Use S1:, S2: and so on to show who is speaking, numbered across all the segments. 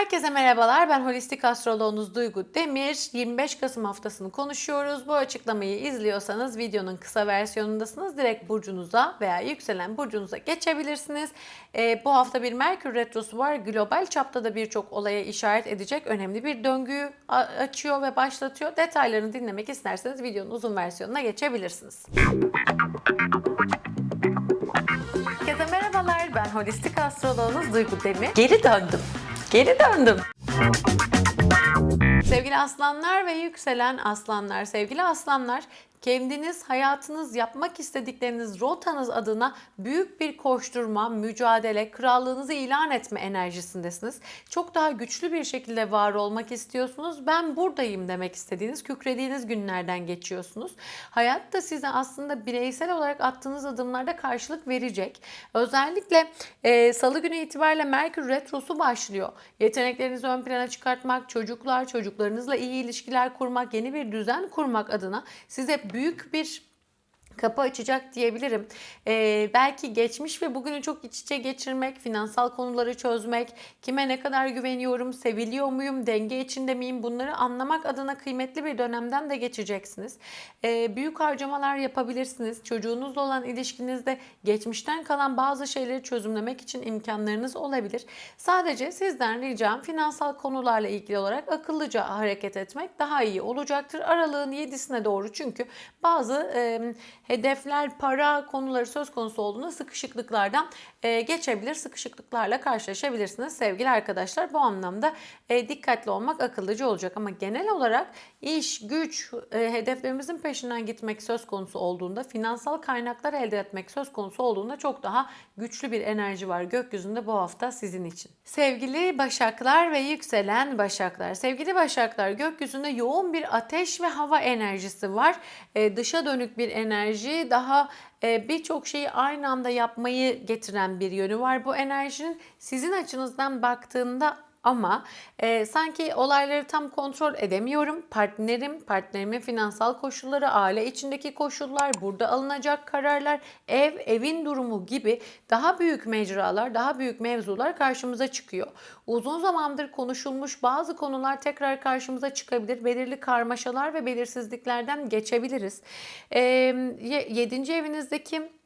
S1: Herkese merhabalar. Ben holistik astroloğunuz Duygu Demir. 25 Kasım haftasını konuşuyoruz. Bu açıklamayı izliyorsanız videonun kısa versiyonundasınız. Direkt burcunuza veya yükselen burcunuza geçebilirsiniz. Ee, bu hafta bir Merkür Retrosu var. Global çapta da birçok olaya işaret edecek önemli bir döngüyü açıyor ve başlatıyor. Detaylarını dinlemek isterseniz videonun uzun versiyonuna geçebilirsiniz. Herkese merhabalar. Ben holistik astroloğunuz Duygu Demir. Geri döndüm. Geri döndüm. Sevgili aslanlar ve yükselen aslanlar, sevgili aslanlar kendiniz, hayatınız, yapmak istedikleriniz, rotanız adına büyük bir koşturma, mücadele, krallığınızı ilan etme enerjisindesiniz. Çok daha güçlü bir şekilde var olmak istiyorsunuz. Ben buradayım demek istediğiniz, kükrediğiniz günlerden geçiyorsunuz. Hayat da size aslında bireysel olarak attığınız adımlarda karşılık verecek. Özellikle e, salı günü itibariyle Merkür Retrosu başlıyor. Yeteneklerinizi ön plana çıkartmak, çocuklar, çocuklarınızla iyi ilişkiler kurmak, yeni bir düzen kurmak adına size büyük bir kapı açacak diyebilirim. Ee, belki geçmiş ve bugünü çok iç içe geçirmek, finansal konuları çözmek, kime ne kadar güveniyorum, seviliyor muyum, denge içinde miyim bunları anlamak adına kıymetli bir dönemden de geçeceksiniz. Ee, büyük harcamalar yapabilirsiniz. Çocuğunuzla olan ilişkinizde geçmişten kalan bazı şeyleri çözümlemek için imkanlarınız olabilir. Sadece sizden ricam finansal konularla ilgili olarak akıllıca hareket etmek daha iyi olacaktır. Aralığın 7'sine doğru çünkü bazı e, hedefler, para konuları söz konusu olduğunda sıkışıklıklardan e, geçebilir. Sıkışıklıklarla karşılaşabilirsiniz sevgili arkadaşlar. Bu anlamda e, dikkatli olmak akıllıca olacak. Ama genel olarak iş, güç, e, hedeflerimizin peşinden gitmek söz konusu olduğunda, finansal kaynaklar elde etmek söz konusu olduğunda çok daha güçlü bir enerji var gökyüzünde bu hafta sizin için. Sevgili Başaklar ve yükselen Başaklar. Sevgili Başaklar gökyüzünde yoğun bir ateş ve hava enerjisi var. Dışa dönük bir enerji, daha e, birçok şeyi aynı anda yapmayı getiren bir yönü var bu enerjinin. Sizin açınızdan baktığında ama e, sanki olayları tam kontrol edemiyorum. Partnerim, partnerimin finansal koşulları, aile içindeki koşullar, burada alınacak kararlar, ev, evin durumu gibi daha büyük mecralar, daha büyük mevzular karşımıza çıkıyor. Uzun zamandır konuşulmuş bazı konular tekrar karşımıza çıkabilir. Belirli karmaşalar ve belirsizliklerden geçebiliriz. E, 7. evinizdeki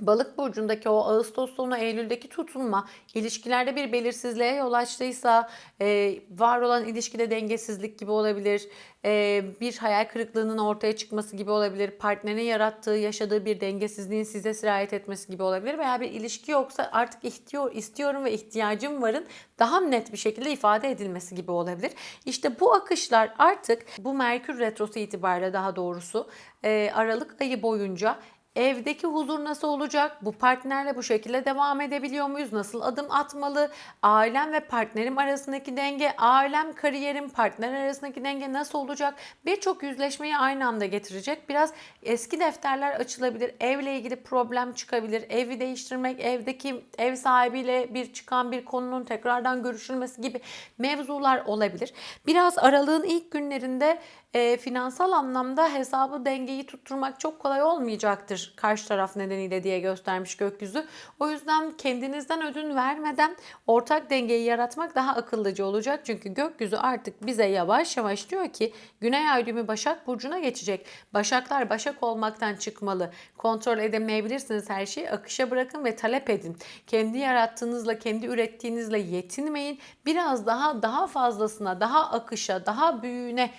S1: Balık burcundaki o Ağustos sonu Eylül'deki tutunma ilişkilerde bir belirsizliğe yol açtıysa e, var olan ilişkide dengesizlik gibi olabilir. e, bir hayal kırıklığının ortaya çıkması gibi olabilir. Partnerin yarattığı, yaşadığı bir dengesizliğin size sirayet etmesi gibi olabilir. Veya bir ilişki yoksa artık ihtiyor, istiyorum ve ihtiyacım varın daha net bir şekilde ifade edilmesi gibi olabilir. İşte bu akışlar artık bu Merkür Retrosu itibariyle daha doğrusu e, Aralık ayı boyunca Evdeki huzur nasıl olacak? Bu partnerle bu şekilde devam edebiliyor muyuz? Nasıl adım atmalı? Ailem ve partnerim arasındaki denge, ailem, kariyerim, partner arasındaki denge nasıl olacak? Birçok yüzleşmeyi aynı anda getirecek. Biraz eski defterler açılabilir. Evle ilgili problem çıkabilir. Evi değiştirmek, evdeki ev sahibiyle bir çıkan bir konunun tekrardan görüşülmesi gibi mevzular olabilir. Biraz aralığın ilk günlerinde e, finansal anlamda hesabı dengeyi tutturmak çok kolay olmayacaktır karşı taraf nedeniyle diye göstermiş gökyüzü. O yüzden kendinizden ödün vermeden ortak dengeyi yaratmak daha akıllıca olacak. Çünkü gökyüzü artık bize yavaş yavaş diyor ki Güney ay düğümü Başak Burcu'na geçecek. Başaklar Başak olmaktan çıkmalı. Kontrol edemeyebilirsiniz her şeyi. Akışa bırakın ve talep edin. Kendi yarattığınızla, kendi ürettiğinizle yetinmeyin. Biraz daha daha fazlasına, daha akışa, daha büyüğüne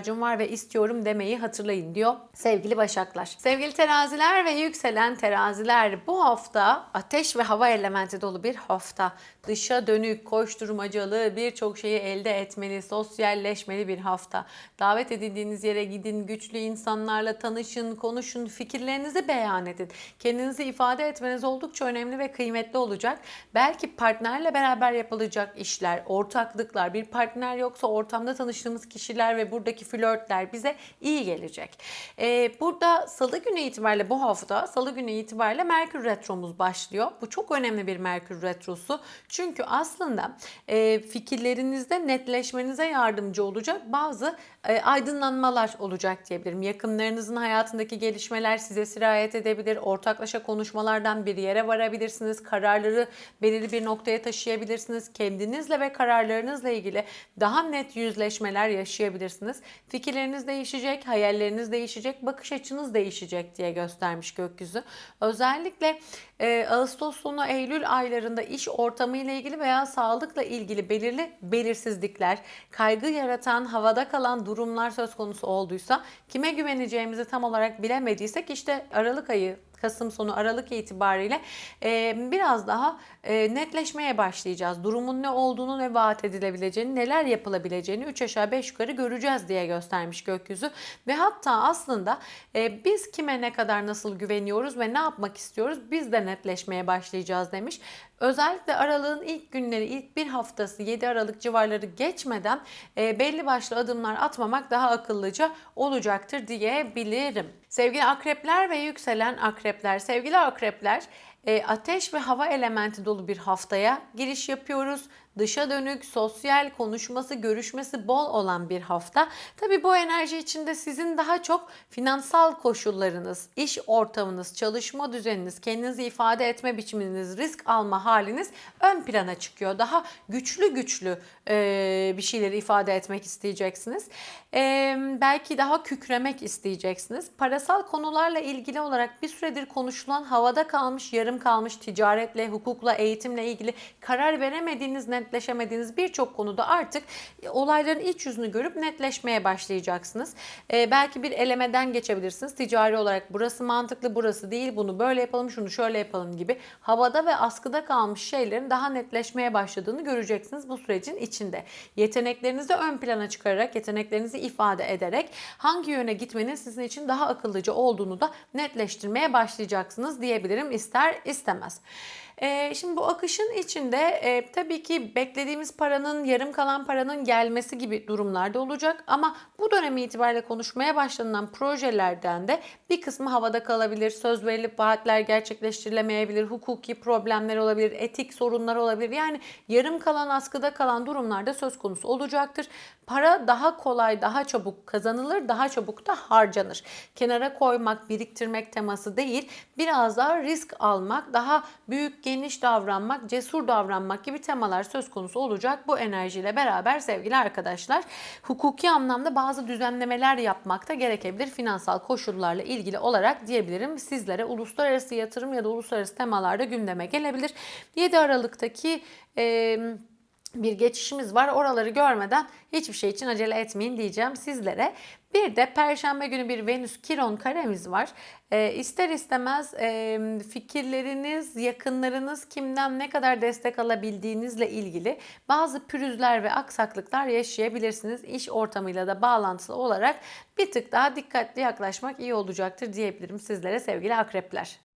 S1: ihtiyacım var ve istiyorum demeyi hatırlayın diyor sevgili Başaklar. Sevgili teraziler ve yükselen teraziler bu hafta ateş ve hava elementi dolu bir hafta. Dışa dönük, koşturmacalı, birçok şeyi elde etmeli, sosyalleşmeli bir hafta. Davet edildiğiniz yere gidin, güçlü insanlarla tanışın, konuşun, fikirlerinizi beyan edin. Kendinizi ifade etmeniz oldukça önemli ve kıymetli olacak. Belki partnerle beraber yapılacak işler, ortaklıklar, bir partner yoksa ortamda tanıştığımız kişiler ve buradaki flörtler bize iyi gelecek. Ee, burada salı günü itibariyle bu hafta salı günü itibariyle Merkür Retromuz başlıyor. Bu çok önemli bir Merkür Retrosu. Çünkü aslında e, fikirlerinizde netleşmenize yardımcı olacak bazı e, aydınlanmalar olacak diyebilirim. Yakınlarınızın hayatındaki gelişmeler size sirayet edebilir. Ortaklaşa konuşmalardan bir yere varabilirsiniz. Kararları belirli bir noktaya taşıyabilirsiniz. Kendinizle ve kararlarınızla ilgili daha net yüzleşmeler yaşayabilirsiniz. Fikirleriniz değişecek, hayalleriniz değişecek, bakış açınız değişecek diye göstermiş gökyüzü. Özellikle e, Ağustos sonu Eylül aylarında iş ortamı ile ilgili veya sağlıkla ilgili belirli belirsizlikler, kaygı yaratan, havada kalan durumlar söz konusu olduysa, kime güveneceğimizi tam olarak bilemediysek işte Aralık ayı Kasım sonu Aralık itibariyle e, biraz daha e, netleşmeye başlayacağız. Durumun ne olduğunu, ne vaat edilebileceğini, neler yapılabileceğini 3 aşağı 5 yukarı göreceğiz diye göstermiş gökyüzü. Ve hatta aslında e, biz kime ne kadar nasıl güveniyoruz ve ne yapmak istiyoruz biz de netleşmeye başlayacağız demiş. Özellikle aralığın ilk günleri, ilk bir haftası 7 Aralık civarları geçmeden e, belli başlı adımlar atmamak daha akıllıca olacaktır diyebilirim. Sevgili akrepler ve yükselen akrepler, sevgili akrepler e, ateş ve hava elementi dolu bir haftaya giriş yapıyoruz. Dışa dönük, sosyal, konuşması, görüşmesi bol olan bir hafta. Tabi bu enerji içinde sizin daha çok finansal koşullarınız, iş ortamınız, çalışma düzeniniz, kendinizi ifade etme biçiminiz, risk alma haliniz ön plana çıkıyor. Daha güçlü güçlü e, bir şeyleri ifade etmek isteyeceksiniz. E, belki daha kükremek isteyeceksiniz. Parasal konularla ilgili olarak bir süredir konuşulan havada kalmış, yarım kalmış ticaretle, hukukla, eğitimle ilgili karar veremediğiniz, netleşemediğiniz birçok konuda artık olayların iç yüzünü görüp netleşmeye başlayacaksınız. Ee, belki bir elemeden geçebilirsiniz. Ticari olarak burası mantıklı, burası değil, bunu böyle yapalım, şunu şöyle yapalım gibi havada ve askıda kalmış şeylerin daha netleşmeye başladığını göreceksiniz bu sürecin içinde. Yeteneklerinizi ön plana çıkararak, yeteneklerinizi ifade ederek hangi yöne gitmenin sizin için daha akıllıca olduğunu da netleştirmeye başlayacaksınız diyebilirim ister istemez. Ee, şimdi bu akışın içinde e, tabii ki beklediğimiz paranın, yarım kalan paranın gelmesi gibi durumlarda olacak. Ama bu dönem itibariyle konuşmaya başlanılan projelerden de bir kısmı havada kalabilir. Söz verilip vaatler gerçekleştirilemeyebilir. Hukuki problemler olabilir, etik sorunlar olabilir. Yani yarım kalan, askıda kalan durumlarda söz konusu olacaktır. Para daha kolay, daha çabuk kazanılır, daha çabuk da harcanır. Kenara koymak, biriktirmek teması değil, biraz daha risk almak, daha büyük, geniş davranmak, cesur davranmak gibi temalar söz konusu olacak bu enerjiyle beraber sevgili arkadaşlar. Hukuki anlamda bazı düzenlemeler yapmak da gerekebilir finansal koşullarla ilgili olarak diyebilirim. Sizlere uluslararası yatırım ya da uluslararası temalarda gündeme gelebilir. 7 Aralık'taki... E, bir geçişimiz var. Oraları görmeden hiçbir şey için acele etmeyin diyeceğim sizlere. Bir de Perşembe günü bir Venüs Kiron karemiz var. E, ister istemez e, fikirleriniz, yakınlarınız kimden ne kadar destek alabildiğinizle ilgili bazı pürüzler ve aksaklıklar yaşayabilirsiniz. İş ortamıyla da bağlantılı olarak bir tık daha dikkatli yaklaşmak iyi olacaktır diyebilirim sizlere sevgili akrepler.